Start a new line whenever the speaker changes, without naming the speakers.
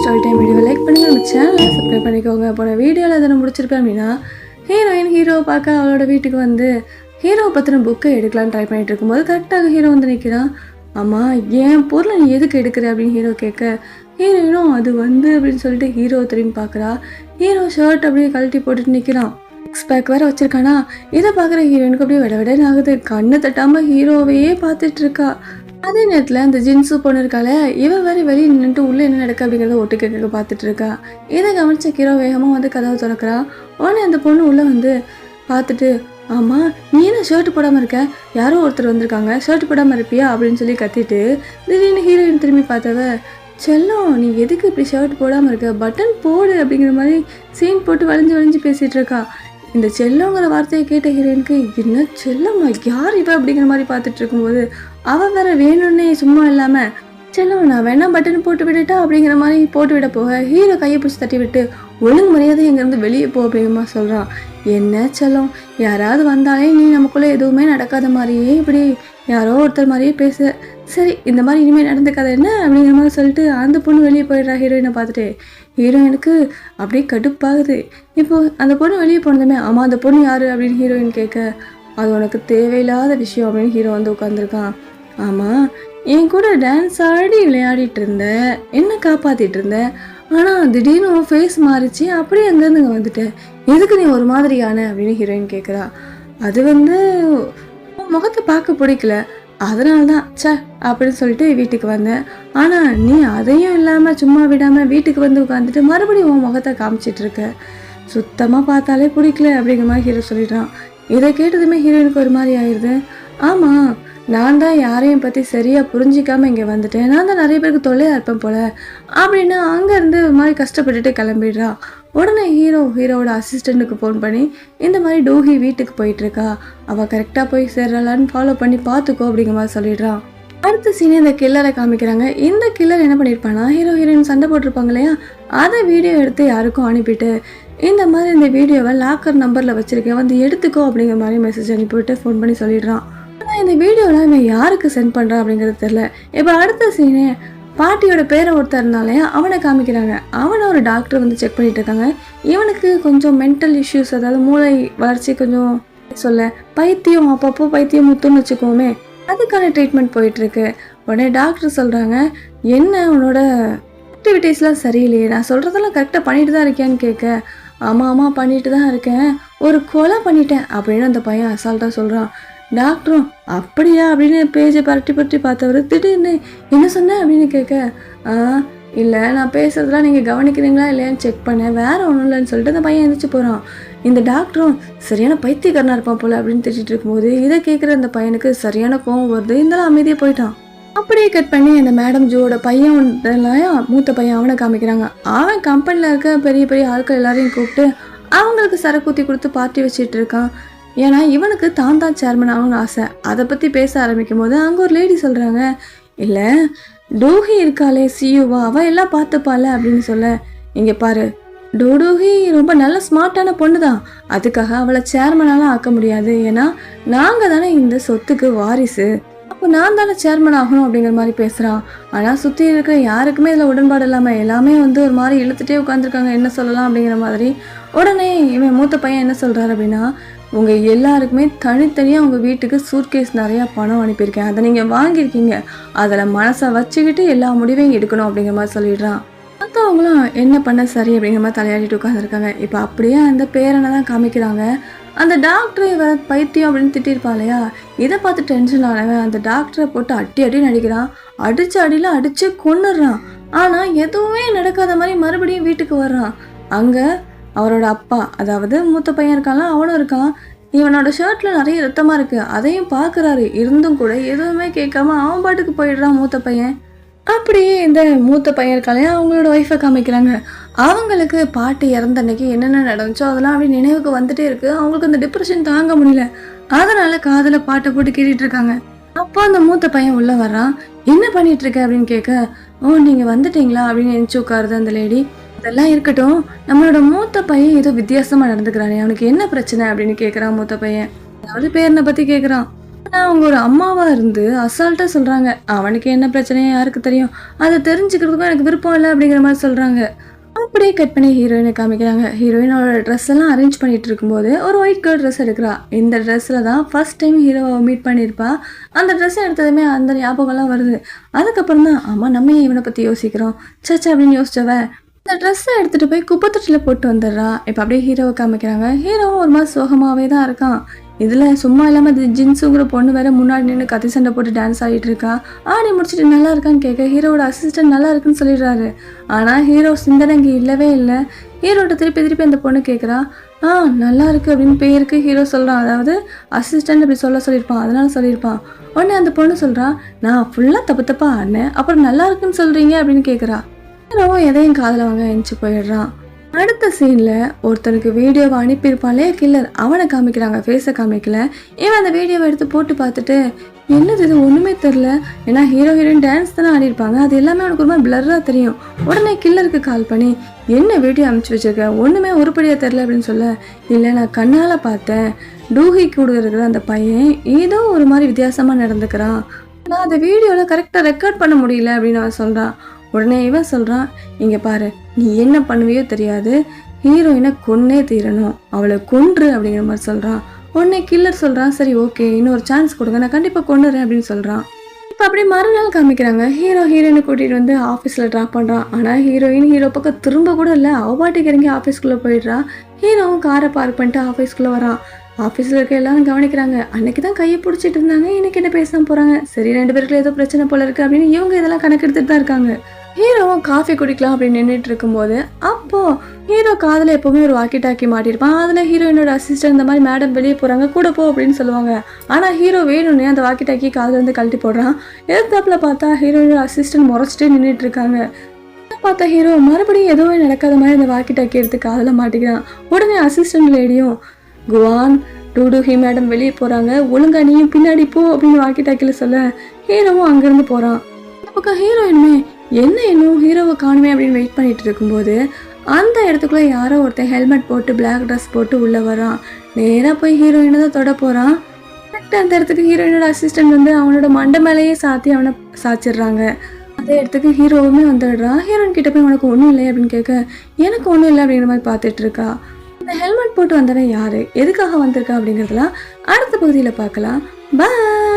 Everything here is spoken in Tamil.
ஸ்டாரி டைம் வீடியோ லைக் பண்ணுங்கள் நம்ம சேனலை சப்ஸ்கிரைப் பண்ணிக்கோங்க. போன வீடியோவில் எதனா முடிச்சிருப்பேன் அப்படின்னா ஹீரோயின் ஹீரோ பார்க்க அவளோட வீட்டுக்கு வந்து ஹீரோ பற்றின புக்கை எடுக்கலான்னு ட்ரை பண்ணிட்டு இருக்கும்போது கரெக்டாக ஹீரோ வந்து நிற்கிறான் ஆமாம் என் பொருளை நீ எதுக்கு எடுக்கிற அப்படின்னு ஹீரோ கேட்க ஹீரோயினும் அது வந்து அப்படின்னு சொல்லிட்டு ஹீரோ திரும்பி பார்க்குறா. ஹீரோ ஷர்ட் அப்படியே கழட்டி போட்டுட்டு நிற்கிறான் சிக்ஸ் பேக் வேற வச்சிருக்கானா? இதை பார்க்குற ஹீரோயினுக்கு அப்படியே விட விடன்னு ஆகுது. கண்ணை தட்டாமல் ஹீரோவையே பார்த்துட்ருக்கா அதே நேரத்தில் அந்த ஜின்ஸு பொண்ணு இருக்கால இவ வேற வெளியே நின்றுட்டு உள்ளே என்ன நடக்கு அப்படிங்கிறத ஒட்டு கேட்க பார்த்துட்டு இருக்கா இதை கவனிச்ச கிரோ வேகமாக வந்து கதவை திறக்கிறா. உடனே அந்த பொண்ணு உள்ளே வந்து பார்த்துட்டு ஆமாம் நீ என்ன ஷர்ட் போடாமல் இருக்க? யாரோ ஒருத்தர் வந்திருக்காங்க. ஷர்ட் போடாமல் இருப்பியா? அப்படின்னு சொல்லி கத்திட்டு திடீர்னு ஹீரோயின் திரும்பி பார்த்தவ செல்லம் நீ எதுக்கு இப்படி ஷர்ட் போடாமல் இருக்க? பட்டன் போடு அப்படிங்கிற மாதிரி சீன் போட்டு வளைஞ்சு வளைஞ்சு பேசிகிட்டு இருக்கா. இந்த செல்லங்கிற வார்த்தையை கேட்ட ஹீரோயினுக்கு என்ன செல்லம்மா யார் இவ அப்படிங்கிற மாதிரி பார்த்துட்டு இருக்கும்போது அவள் வேற வேணும்னே சும்மா இல்லாமல் செல்லம் நான் வேணா பட்டன் போட்டு விட்டுட்டா அப்படிங்கிற மாதிரி போட்டு விட போக ஹீரோ கையை பிடிச்சி தட்டி விட்டு ஒழுங்கு மரியாதை இங்கேருந்து வெளியே போ அப்படிங்கிற சொல்கிறான் என்ன செல்லம் யாராவது வந்தாலே நீ நமக்குள்ளே எதுவுமே நடக்காத மாதிரியே இப்படி யாரோ ஒருத்தர் மாதிரியே பேச. சரி இந்த மாதிரி இனிமேல் நடந்துக்காத என்ன? அப்படிங்கிற மாதிரி சொல்லிட்டு அந்த பொண்ணு வெளியே போயிடுறா ஹீரோயினை பார்த்துட்டு. ஹீரோயினுக்கு அப்படியே கடுப்பாகுது. இப்போது அந்த பொண்ணு வெளியே போனதுமே ஆமாம் அந்த பொண்ணு யார்? அப்படின்னு ஹீரோயின் கேட்க அது உனக்கு தேவையில்லாத விஷயம் அப்படின்னு ஹீரோ வந்து உட்காந்துருக்கான் ஆமாம் என் கூட டான்ஸ் ஆடி விளையாடிட்டு இருந்த என்ன காப்பாற்றிட்டு இருந்த. ஆனால் திடீர்னு உன் ஃபேஸ் மாறிச்சு அப்படியே அங்கேருந்து இங்கே வந்துட்டேன் எதுக்கு நீ ஒரு மாதிரியான? அப்படின்னு ஹீரோயின் கேட்குறா. அது வந்து உன் முகத்தை பார்க்க பிடிக்கல. அதனால தான் சே அப்படின்னு சொல்லிட்டு வீட்டுக்கு வந்தேன் ஆனால் நீ அதையும் இல்லாமல் சும்மா விடாமல் வீட்டுக்கு வந்து உட்காந்துட்டு மறுபடியும் உன் முகத்தை காமிச்சிட்டு இருக்க. சுத்தமாக பார்த்தாலே பிடிக்கல அப்படிங்கிற மாதிரி ஹீரோ சொல்லிடுறான். இதை கேட்டதுமே ஹீரோயினுக்கு ஒரு மாதிரி ஆயிடுது ஆமாம் நான் தான் யாரையும் பற்றி சரியாக புரிஞ்சிக்காம இங்கே வந்துட்டேன். நான் தான் நிறைய பேருக்கு தொல்லையாக இருப்பேன் போல அப்படின்னு அங்கேருந்து ஒரு மாதிரி கஷ்டப்பட்டுட்டு கிளம்பிடுறான் உடனே ஹீரோ ஹீரோவோட அசிஸ்டண்ட்டுக்கு ஃபோன் பண்ணி இந்த மாதிரி டூஹி வீட்டுக்கு போயிட்டுருக்கா? அவள் கரெக்டாக போய் சேர்றாளான்னு ஃபாலோ பண்ணி பார்த்துக்கோ அப்படிங்கிற மாதிரி சொல்லிடுறான். அடுத்த சீனே இந்த கில்லரை காமிக்கிறாங்க. இந்த கில்லர் என்ன பண்ணியிருப்பானா ஹீரோ ஹீரோயின் சண்டை போட்டிருப்பாங்க இல்லையா? அதை வீடியோ எடுத்து யாருக்கும் அனுப்பிட்டு இந்த மாதிரி இந்த வீடியோவை லாக்கர் நம்பரில் வச்சிருக்கேன். வந்து எடுத்துக்கோ அப்படிங்கிற மாதிரி மெசேஜ் அனுப்பிவிட்டு ஃபோன் பண்ணி சொல்லிடுறான். ஆனால் இந்த வீடியோவில் இவன் யாருக்கு சென்ட் பண்ணுறான் அப்படிங்கிறது தெரில இப்போ அடுத்த சீனே பாட்டியோட பேரை ஒருத்தர் அவனை காமிக்கிறாங்க. அவனை ஒரு டாக்டர் வந்து செக் பண்ணிட்டு இருக்காங்க. இவனுக்கு கொஞ்சம் மென்டல் இஷ்யூஸ் அதாவது மூளை வளர்ச்சி கொஞ்சம் சொல்ல பைத்தியம் அப்பப்போ பைத்தியம் முத்துன்னு வச்சுக்கோமே அதுக்கான ட்ரீட்மெண்ட் போயிட்டு இருக்கு உடனே டாக்டர் சொல்றாங்க என்ன உன்னோட ஆக்டிவிட்டீஸ்லாம் சரியில்லையே? நான் சொல்றதெல்லாம் கரெக்டாக பண்ணிட்டு தான் இருக்கேன்னு கேட்க. ஆமாம் ஆமாம் பண்ணிட்டு தான் இருக்கேன். ஒரு கொலை பண்ணிட்டேன். அப்படின்னு அந்த பையன் அசால்ட்டாக சொல்கிறான் டாக்டரும் அப்படியா? அப்படின்னு பேஜை பரட்டி பரட்டி பார்த்தவர் திடீர்னு என்ன சொன்னேன் அப்படின்னு கேட்க ஆ இல்லை நான் பேசுறதெல்லாம் நீங்கள் கவனிக்கிறீங்களா இல்லையான்னு செக் பண்ணேன். வேற ஒன்றும் இல்லைன்னு சொல்லிட்டு அந்த பையன் எந்திரிச்சு போகிறான் இந்த டாக்டரும் சரியான பைத்தியக்காரனா இருப்பான் போல அப்படின்னு திட்டிகிட்டு இருக்கும்போது இதை கேட்குற அந்த பையனுக்கு சரியான கோவம் வருது. இருந்தாலும் அமைதியாக போயிட்டான். அப்படியே கட் பண்ணி அந்த மேடம் ஜோட பையன் மூத்த பையன் அவனை காமிக்கிறாங்க. அவன் கம்பெனியில் இருக்க பெரிய பெரிய ஆட்கள் எல்லாரையும் கூப்பிட்டு அவங்களுக்கு சரக்கூத்தி கொடுத்து பார்ட்டி வச்சுட்டு இருக்கான். ஏன்னா இவனுக்கு தான் தான் சேர்மன் ஆகணும்னு ஆசை. அதை பற்றி பேச ஆரம்பிக்கும் போது அங்கே ஒரு லேடி சொல்கிறாங்க இல்லை டோஹி இருக்காளே சியூவா அவள் எல்லாம் பார்த்துப்பாள் அப்படின்னு சொல்ல இங்கே பாரு டோடோஹி ரொம்ப நல்ல ஸ்மார்ட்டான பொண்ணு தான் அதுக்காக அவளை சேர்மனாலாம் ஆக்க முடியாது. ஏன்னா நாங்கள் தானே இந்த சொத்துக்கு வாரிசு. அப்போ நான் தானே சேர்மன் ஆகணும் அப்படிங்கிற மாதிரி பேசுகிறான் ஆனால் சுற்றி இருக்கிற யாருக்குமே இதில் உடன்பாடு இல்லாமல் எல்லாமே வந்து ஒரு மாதிரி இழுத்துட்டே உட்காந்துருக்காங்க என்ன சொல்லலாம் அப்படிங்கிற மாதிரி. உடனே இவன் மூத்த பையன் என்ன சொல்கிறாரு அப்படின்னா உங்கள் எல்லாருக்குமே தனித்தனியாக உங்கள் வீட்டுக்கு சூட்கேஸ் நிறையா பணம் அனுப்பியிருக்கேன். அதை நீங்கள் வாங்கியிருக்கீங்க. அதில் மனசை வச்சுக்கிட்டு எல்லா முடிவையும் எடுக்கணும் அப்படிங்கிற மாதிரி சொல்லிடுறான். மற்றவங்களும் என்ன பண்ண சரி அப்படிங்கிற மாதிரி தலையாடிட்டு உட்காந்துருக்காங்க இப்போ அப்படியே அந்த பேரனை தான் காமிக்கிறாங்க. அந்த டாக்டரை வர பைத்தியம் அப்படின்னு திட்டிருப்பா இல்லையா? இதை பார்த்து டென்ஷன் ஆனவன் அந்த டாக்டரை போட்டு அடி அடி நடிக்கிறான். அடிச்சு அடியில் அடிச்சு கொன்னுடுறான். ஆனால் எதுவுமே நடக்காத மாதிரி மறுபடியும் வீட்டுக்கு வர்றான். அங்கே அவரோட அப்பா அதாவது மூத்த பையன் இருக்கான்ல அவனும் இருக்கான். இவனோட ஷர்ட்ல நிறைய ரத்தமா இருக்கு. அதையும் பார்க்குறாரு. இருந்தும் கூட எதுவுமே கேட்காம அவன் பாட்டுக்கு போயிடுறான் மூத்த பையன். அப்படியே இந்த மூத்த பையன் இருக்காலே அவங்களோட ஒய்ஃபை காமிக்கிறாங்க. அவங்களுக்கு பாட்டு இறந்த அன்னைக்கு என்னென்ன நடந்துச்சோ அதெல்லாம் அப்படியே நினைவுக்கு வந்துட்டே இருக்கு. அவங்களுக்கு அந்த டிப்ரெஷன் தாங்க முடியல. அதனால காதில் பாட்டை போட்டு கேட்டுட்டு இருக்காங்க. அப்போ அந்த மூத்த பையன் உள்ள வர்றான். என்ன பண்ணிட்டு இருக்க? அப்படின்னு கேட்க ஓ நீங்க வந்துட்டீங்களா? அப்படின்னு நினைச்சு உட்காருது அந்த லேடி அதெல்லாம் இருக்கட்டும். நம்மளோட மூத்த பையன் ஏதோ வித்தியாசமா நடந்துக்கிறானே. அவனுக்கு என்ன பிரச்சனை அப்படின்னு கேட்குறான் மூத்த பையன். அதாவது பேரனை பத்தி கேட்குறான் ஆனால் அவங்க ஒரு அம்மாவாக இருந்து அசால்ட்டாக சொல்கிறாங்க அவனுக்கு என்ன பிரச்சனையோ யாருக்கு தெரியும்? அதை தெரிஞ்சுக்கிறதுக்கும் எனக்கு விருப்பம் இல்லை அப்படிங்கிற மாதிரி சொல்கிறாங்க அப்படியே கட் பண்ணி ஹீரோயினை காமிக்கிறாங்க. ஹீரோயினோட ட்ரெஸ் எல்லாம் அரேஞ்ச் பண்ணிட்டு இருக்கும்போது ஒரு ஒயிட் கலர் ட்ரெஸ் எடுக்கிறா. இந்த ட்ரெஸ்ஸில் தான் ஃபர்ஸ்ட் டைம் ஹீரோவை மீட் பண்ணியிருப்பா. அந்த ட்ரெஸ் எடுத்ததுமே அந்த ஞாபகம்லாம் வருது. அதுக்கப்புறம் தான் ஆமாம் நம்ம இவனை பற்றி யோசிக்கிறோம்? சச்சா அப்படின்னு யோசிச்சவ அந்த ட்ரெஸ்ஸை எடுத்துகிட்டு போய் குப்பத்தொட்டில் போட்டு வந்துடுறா. இப்போ அப்படியே ஹீரோவை காமிக்கிறாங்க. ஹீரோவும் ஒரு மாதிரி சோகமாகவே தான் இருக்கான். இதில் சும்மா இல்லாமல் இது ஜின்ஸுங்கிற பொண்ணு வேற முன்னாடி நின்று கத்தி சண்டை போட்டு டான்ஸ் ஆடிட்டு இருக்கா. ஆடி முடிச்சுட்டு நல்லா இருக்கான்னு கேட்க ஹீரோவோட அசிஸ்டன்ட் நல்லா இருக்குன்னு சொல்லிடுறாரு. ஆனால் ஹீரோ சிந்தனை இங்கே இல்லவே இல்லை. ஹீரோட்ட திருப்பி திருப்பி அந்த பொண்ணு கேட்குறா ஆ நல்லா இருக்கு அப்படின்னு பேருக்கு ஹீரோ சொல்கிறான் அதாவது அசிஸ்டன்ட் அப்படி சொல்ல சொல்லியிருப்பான். அதனால சொல்லியிருப்பான். உடனே அந்த பொண்ணு சொல்கிறா நான் ஃபுல்லாக தப்பு தப்பா ஆடினேன். அப்புறம் நல்லா இருக்குன்னு சொல்கிறீங்க அப்படின்னு கேட்குறா ஹீரோவும் எதையும் காதில் வாங்க எழுந்துச்சு போயிடுறான். அடுத்த சீனில் ஒருத்தனுக்கு வீடியோவை அனுப்பியிருப்பாளே கில்லர் அவனை காமிக்கிறாங்க ஃபேஸை காமிக்கல. இவன் அந்த வீடியோவை எடுத்து போட்டு பார்த்துட்டு என்னது இது? ஒன்றுமே தெரில ஏன்னா ஹீரோ ஹீரோயின் டான்ஸ் தானே ஆடிருப்பாங்க அது எல்லாமே அவனுக்கு ரொம்ப பிளர்ராக தெரியும். உடனே கில்லருக்கு கால் பண்ணி என்ன வீடியோ அனுப்பிச்சு வச்சிருக்க? ஒன்றுமே உருப்படியாக தெரில அப்படின்னு சொல்ல இல்லை நான் கண்ணால் பார்த்தேன். டூஹி கூட இருக்கிற அந்த பையன் ஏதோ ஒரு மாதிரி வித்தியாசமாக நடந்துக்கிறான். நான் அந்த வீடியோவில் கரெக்டாக ரெக்கார்ட் பண்ண முடியல அப்படின்னு அவன் சொல்கிறான் உடனே இவன் சொல்கிறான் இங்கே பாரு நீ என்ன பண்ணுவையோ தெரியாது. ஹீரோயினை கொன்னே தீரணும். அவளை கொன்று அப்படிங்கிற மாதிரி சொல்கிறான் உடனே கில்லர் சொல்கிறான் சரி ஓகே இன்னொரு சான்ஸ் கொடுங்க. நான் கண்டிப்பாக கொண்டுறேன் அப்படின்னு சொல்கிறான் இப்போ அப்படியே மறுநாள் காமிக்கிறாங்க. ஹீரோ ஹீரோயினை கூட்டிகிட்டு வந்து ஆஃபீஸில் ட்ராப் பண்ணுறான் ஆனால் ஹீரோயின் ஹீரோ பக்கம் திரும்ப கூட இல்லை. அவ பாட்டுக்கு இறங்கி ஆஃபீஸ்க்குள்ளே போயிடுறா. ஹீரோவும் காரை பார்க் பண்ணிட்டு ஆஃபீஸ்க்குள்ளே வரான். ஆஃபீஸில் இருக்க எல்லாரும் கவனிக்கிறாங்க. அன்னைக்கு தான் கையை பிடிச்சிட்டு இருந்தாங்க. இன்னைக்கு என்ன பேசாம போகிறாங்க சரி ரெண்டு பேருக்குள்ள ஏதோ பிரச்சனை போல இருக்கு அப்படின்னு இவங்க இதெல்லாம் கணக்கெடுத்துட்டு தான் இருக்காங்க. ஹீரோவும் காஃபி குடிக்கலாம் அப்படின்னு நின்றுட்டு இருக்கும்போது அப்போ ஹீரோ காதில் எப்பவுமே ஒரு வாக்கி டாக்கி மாட்டியிருப்பான். அதில் ஹீரோயினோட அசிஸ்டன்ட் இந்த மாதிரி மேடம் வெளியே போகிறாங்க கூட போ அப்படின்னு சொல்லுவாங்க. ஆனால் ஹீரோ வேணும்னே அந்த வாக்கி டாக்கி காதில் இருந்து கழட்டி போடுறான். எதிர்த்தாப்பில் பார்த்தா ஹீரோயினோட அசிஸ்டன்ட் முறைச்சிட்டே நின்றுட்டு இருக்காங்க. பார்த்த ஹீரோ மறுபடியும் எதுவுமே நடக்காத மாதிரி அந்த வாக்கி டாக்கி எடுத்து காதில் மாட்டிக்கிறான். உடனே அசிஸ்டன்ட் லேடியும் குவான் டூடுஹி மேடம் வெளியே போகிறாங்க ஒழுங்கா நீயும் பின்னாடி போ அப்படின்னு வாக்கி டாக்கியில் சொல்ல ஹீரோவும் அங்கேருந்து போகிறான் பக்கம் ஹீரோயினுமே என்ன இன்னும் ஹீரோவை காணுமே அப்படின்னு வெயிட் பண்ணிட்டு இருக்கும்போது அந்த இடத்துக்குள்ள யாரோ ஒருத்தன் ஹெல்மெட் போட்டு பிளாக் ட்ரெஸ் போட்டு உள்ளே வரான். நேராக போய் ஹீரோயினை தான் தொட போகிறான் கரெக்டாக அந்த இடத்துக்கு ஹீரோயினோட அசிஸ்டன்ட் வந்து அவனோட மண்டை மேலேயே சாத்தி அவனை சாச்சிடுறாங்க. அந்த இடத்துக்கு ஹீரோவுமே வந்துடுறான். ஹீரோயின் கிட்ட போய் உனக்கு ஒன்றும் இல்லை அப்படின்னு கேட்க எனக்கு ஒன்றும் இல்லை அப்படிங்கிற மாதிரி பார்த்துட்டு இருக்கா. இந்த ஹெல்மெட் போட்டு வந்தவன் யாரு? எதுக்காக வந்திருக்கா அப்படிங்கிறதுலாம் அடுத்த பகுதியில் பார்க்கலாம். பாய்